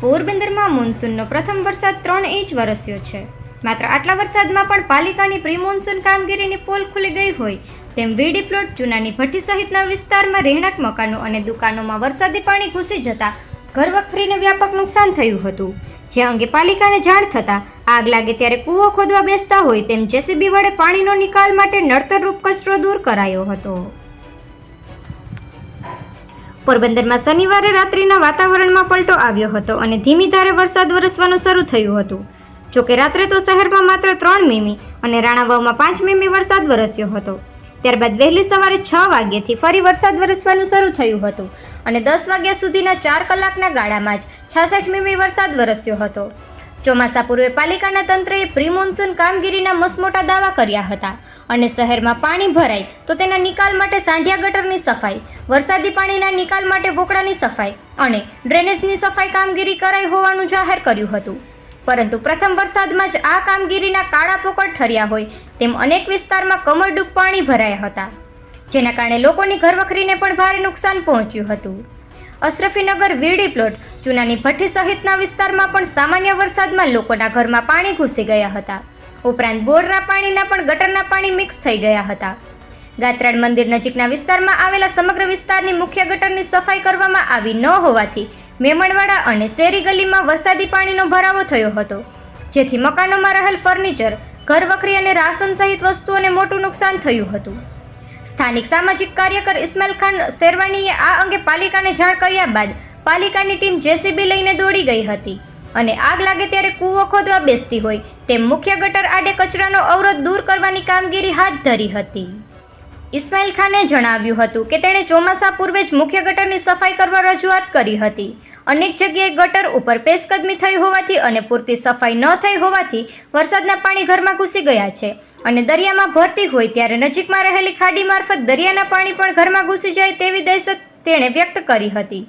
પોરબંદરમાં મોન્સૂનનો પ્રથમ વરસાદ ત્રણ ઇંચ વરસ્યો છે. માત્ર આટલા વરસાદમાં પણ પાલિકાની પ્રી મોન્સૂન કામગીરીની પોલ ખુલી ગઈ હોય તેમ વીડી પ્લોટ, ચૂનાની ભઠ્ઠી સહિતના વિસ્તારમાં રહેણાંક મકાનો અને દુકાનોમાં વરસાદી પાણી ઘૂસી જતા ઘરવખરીને વ્યાપક નુકસાન થયું હતું. જે અંગે પાલિકાને જાણ થતાં આગ લાગે ત્યારે કૂવો ખોદવા બેસતા હોય તેમ જેસીબી વડે પાણીનો નિકાલ માટે નડતરરૂપ કચરો દૂર કરાયો હતો. પોરબંદરમાં શનિવારે રાત્રિના વાતાવરણમાં પલટો આવ્યો હતો અને ધીમી ધારે વરસાદ વરસવાનું શરૂ થયું હતું. જોકે રાત્રે તો શહેરમાં માત્ર ત્રણ મીમી અને રાણાવાવમાં પાંચ મીમી વરસાદ વરસ્યો હતો. ત્યારબાદ વહેલી સવારે છ વાગ્યાથી ફરી વરસાદ વરસવાનું શરૂ થયું હતું અને દસ વાગ્યા સુધીના ચાર કલાકના ગાળામાં જ છાસઠ મીમી વરસાદ વરસ્યો હતો. ચોમાસા પૂર્વે પાલિકાના તંત્રએ પ્રી મોન્સૂન કામગીરીના મસમોટા દાવા કર્યા હતા અને શહેરમાં પાણી ભરાય તો તેના નિકાલ માટે સાંઢિયા ગટરની સફાઈ, વરસાદી પાણીના નિકાલ માટે વોકડાની સફાઈ અને ડ્રેનેજની સફાઈ કામગીરી કરાઈ હોવાનું જાહેર કર્યું હતું. પરંતુ પ્રથમ વરસાદમાં જ આ કામગીરીના કાળા પોકળ ઠર્યા હોય તેમ અનેક વિસ્તારમાં કમરડૂબ પાણી ભરાયા હતા, જેના કારણે લોકોની ઘરવખરીને પણ ભારે નુકસાન પહોંચ્યું હતું. અશરફીનગર વીરડી પ્લોટ ચૂનાની ભઠ્ઠી સહિતના વિસ્તારમાં પણ સામાન્ય વરસાદમાં લોકોના ઘરમાં પાણી ઘૂસી ગયા હતા. ઉપરાંત બોરના પાણીના પણ ગટરના પાણી મિક્સ થઈ ગયા હતા. ગાત્રાડ મંદિર નજીકના વિસ્તારમાં આવેલા સમગ્ર વિસ્તારની મુખ્ય ગટરની સફાઈ કરવામાં આવી ન હોવાથી મેમણવાડા અને શેરી ગલીમાં વરસાદી પાણીનો ભરાવો થયો હતો. જેથી મકાનોમાં રહેલ ફર્નિચર, ઘરવખરી અને રાશન સહિત વસ્તુઓને મોટું નુકસાન થયું હતું. સ્થાનિક સામાજિક કાર્યકર ઇસ્માઇલ ખાન શેરવાનીએ આ અંગે પાલિકાને જાણ કર્યા બાદ પાલિકાની ટીમ જેસીબી લઈને દોડી ગઈ હતી અને આગ લાગે ત્યારે કૂવો ખોદવા બેસતી હોય તેમ મુખ્ય ગટર આડે કચરાનો અવરોધ દૂર કરવાની કામગીરી હાથ ધરી હતી. ઇસ્માઇલ ખાને જણાવ્યું હતું કે તેણે ચોમાસા પૂર્વે જ મુખ્ય ગટરની સફાઈ કરવા રજૂઆત કરી હતી. અનેક જગ્યાએ ગટર ઉપર પેશકદમી થઈ હોવાથી અને પૂરતી સફાઈ ન થઈ હોવાથી વરસાદના પાણી ઘરમાં ઘૂસી ગયા છે. અને દરિયામાં ભરતી હોય ત્યારે નજીકમાં રહેલી ખાડી મારફત દરિયાના પાણી પણ ઘરમાં ઘૂસી જાય તેવી દહેશત તેણે વ્યક્ત કરી હતી.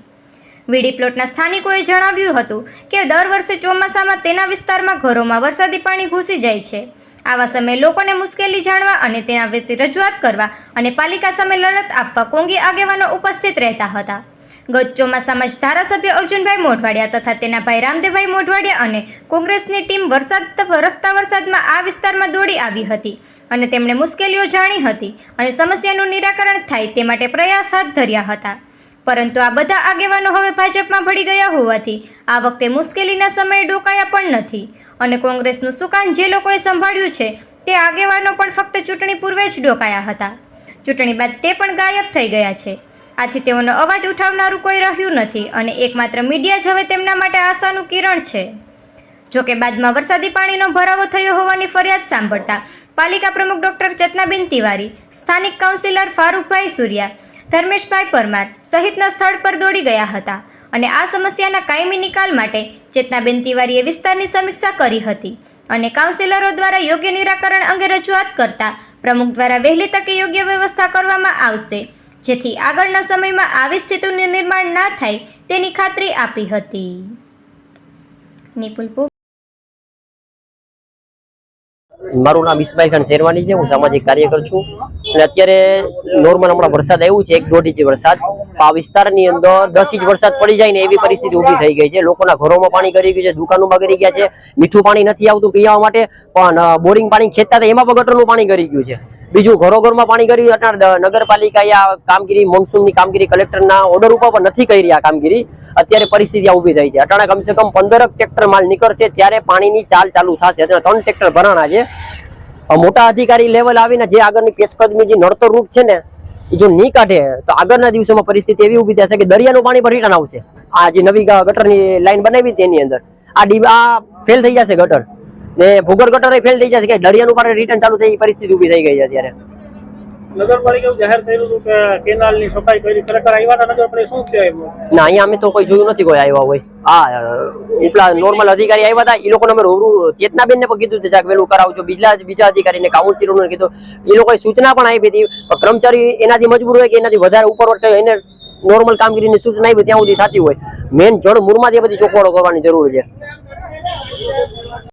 વીડી પ્લોટના સ્થાનિકોએ જણાવ્યું હતું કે દર વર્ષે ચોમાસામાં તેના વિસ્તારમાં ઘરોમાં વરસાદી પાણી ઘૂસી જાય છે. આવા સમયે લોકોને મુશ્કેલી જાણવા અને તેના રજૂઆત કરવા અને પાલિકા સામે લડત આપવા કોંગી આગેવાનો ઉપસ્થિત રહેતા હતા. ગત ચોમાસામાં જ ધારાસભ્ય અર્જુનભાઈ મોઢવાડિયા તથા તેના ભાઈ રામદેવભાઈ મોઢવાડિયા અને કોંગ્રેસની ટીમ વરસાદ વરસતા વરસાદમાં આ વિસ્તારમાં દોડી આવી હતી અને તેમણે મુશ્કેલીઓ જાણી હતી અને સમસ્યાનું નિરાકરણ થાય તે માટે પ્રયાસ હાથ ધર્યા હતા. પરંતુ આ બધા આગેવાનો હવે ભાજપમાં ભળી ગયા હોવાથી આ વખતે મુશ્કેલીના સમયે ડોકાયા પણ નથી અને કોંગ્રેસનું સુકાન જે લોકોએ સંભાળ્યું છે તે આગેવાનો પણ ફક્ત ચૂંટણી પૂર્વે જ ડોકાયા હતા. ચૂંટણી બાદ તે પણ ગાયબ થઈ ગયા છે. આથી તેઓનો અવાજ ઉઠાવનારું કોઈ રહ્યું નથી અને એકમાત્ર મીડિયા જ હવે તેમના માટે આશાનું કિરણ છે. જોકે બાદમાં વરસાદી પાણીનો ભરાવો થયો હોવાની ફરિયાદ સાંભળતા પાલિકા પ્રમુખ ડોક્ટર ચેતનાબેન તિવારી, સ્થાનિક કાઉન્સિલર ફારૂકભાઈ સૂર્યા, ધર્મેશભાઈ પરમાર સહિતના સ્થળ પર દોડી ગયા હતા અને આ સમસ્યાના કાયમી નિકાલ માટે ચેતનાબેન તિવારીએ વિસ્તારની સમીક્ષા કરી હતી અને કાઉન્સિલરો દ્વારા યોગ્ય નિરાકરણ અંગે રજૂઆત કરતા પ્રમુખ દ્વારા વહેલી તકે યોગ્ય વ્યવસ્થા કરવામાં આવશે. જેથી આગળના સમયમાં આવી સ્થિતિનું નિર્માણ ના થાય તેની ખાતરી આપી હતી. મારું નામ ઇસ્માઇલ ખાન શેરવાની છે, હું સામાજિક કાર્યકર છું. અને અત્યારે નોર્મલ હમણાં વરસાદ આવ્યું છે, એક દોઢ ઇંચ વરસાદ. આ વિસ્તારની અંદર દસ ઇંચ વરસાદ પડી જાય ને એવી પરિસ્થિતિ ઊભી થઈ ગઈ છે. લોકોના ઘરોમાં પાણી કરી ગયું છે દુકાનોમાં કરી ગયા છે. મીઠું પાણી નથી આવતું પીવા માટે, પણ બોરિંગ પાણી ખેંચતા હતા, એમાં પણ ગટરનું પાણી કરી ગયું છે. બીજું ઘરો ઘરમાં પાણી કર્યું નગરપાલિકા નગરપાલિકાએ આ કામગીરી, મોન્સૂનની કામગીરી, કલેક્ટરના ઓર્ડર ઉપર નથી કરી આ કામગીરી. અત્યારે પરિસ્થિતિ ઊભી થઈ છે. અટાણા કમસે કમ પંદરક ટ્રેક્ટર માલ નીકળશે ત્યારે પાણીની ચાલ ચાલુ થશે. અત્યારે ત્રણ ટ્રેક્ટર ભરાણા છે. મોટા અધિકારી લેવલ આવીને જે આગળની પેશકદમી જે નડતર રૂપ છે ને, એ જો નહીં કાઢે, તો આગળના દિવસોમાં પરિસ્થિતિ એવી ઊભી થશે કે દરિયાનું પાણી પર રિટર્ન આવશે. આ જે નવી ગટરની લાઈન બનાવી તેની અંદર. આ ડીબા ફેલ થઈ જશે ગટર. ને ભૂગર ગટર ફેલ થઈ જશે કે દરિયાનું પાણી રિટર્ન ચાલુ થઈ પરિસ્થિતિ ઊભી થઈ ગઈ છે અત્યારે. નગરપાલિકાએ જાહેર કર્યું હતું કે કેનાલની સફાઈ કરી ખરેખર આવ્યા હતા નગરપાલિકા શું છે ના અહીંયા અમે તો કોઈ જોયું નથી કોઈ આવ્યા હોય. હા ઉપલા નોર્મલ અધિકારી આવ્યા હતા એ લોકોને અમે રૂબરૂ ચેતનાબેન ને પણ કીધું હતું જાક વેલું કરાવજો બીજા બીજા અધિકારીને કાઉન્સિલરોને કીધું એ લોકોએ સૂચના પણ આપી હતી કર્મચારી એનાથી મજબૂર હોય કે એનાથી વધારે ઉપર થયો એને નોર્મલ કામગીરીની સૂચના આપી ત્યાં સુધી થતી હોય. મેન જળ મૂળમાંથી બધી ચોખવડો કરવાની જરૂર છે.